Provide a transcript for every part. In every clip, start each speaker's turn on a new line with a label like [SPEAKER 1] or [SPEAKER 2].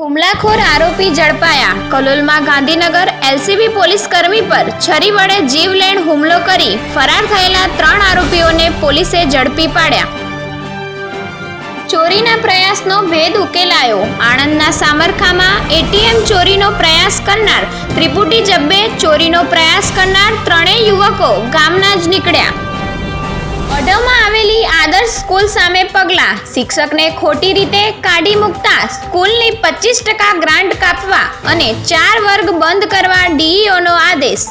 [SPEAKER 1] હુમલાખોર આરોપી ઝડપાયા. કલોલમાં ગાંધીનગર એલસીબી પોલીસ કર્મી પર છરી વડે જીવલેણ હુમલો કરી ફરાર થયેલા ત્રણ આરોપીઓને પોલીસે ઝડપી પાડ્યા. ચોરીના પ્રયાસનો ભેદ ઉકેલાયો. આણંદના સામરખામાં એટીએમ ચોરીનો પ્રયાસ કરનાર ત્રિપુટી જબ્બે ચોરીનો પ્રયાસ કરનાર ત્રણેય યુવકો ગામના જ નીકળ્યા. અઢવમાં આદર્શ સ્કૂલ સામે પગલાં. શિક્ષકને ખોટી રીતે કાઢી મૂકતા સ્કૂલની પચીસ ટકા ગ્રાન્ટ કાપવા અને ચાર વર્ગ બંધ કરવા ડીઈઓનો આદેશ.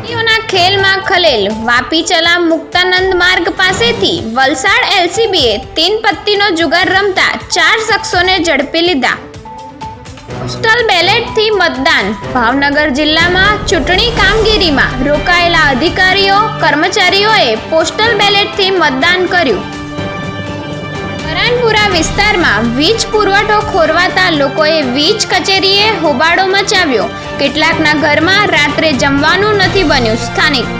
[SPEAKER 1] ડીઈઓના ખેલમાં ખલેલ. વાપી ચલા મુક્તાનંદ માર્ગ પાસેથી વલસાડ એલસીબીએ તીન પત્તીનો જુગાર રમતા ચાર શખ્સોને ઝડપી લીધા. પોસ્ટલ બેલેટથી મતદાન. ભાવનગર જિલ્લામાં ચૂંટણી કામગીરીમાં રોકાયેલા અધિકારીઓ, કર્મચારીઓએ પોસ્ટલ બેલેટથી મતદાન કર્યું. બરાનપુરા વિસ્તારમાં વીજ પુરવઠો ખોરવાતા લોકોએ વીજ કચેરીએ હોબાળો મચાવ્યો. કેટલાકના ઘરમાં રાત્રે જમવાનું નથી બન્યું સ્થાનિક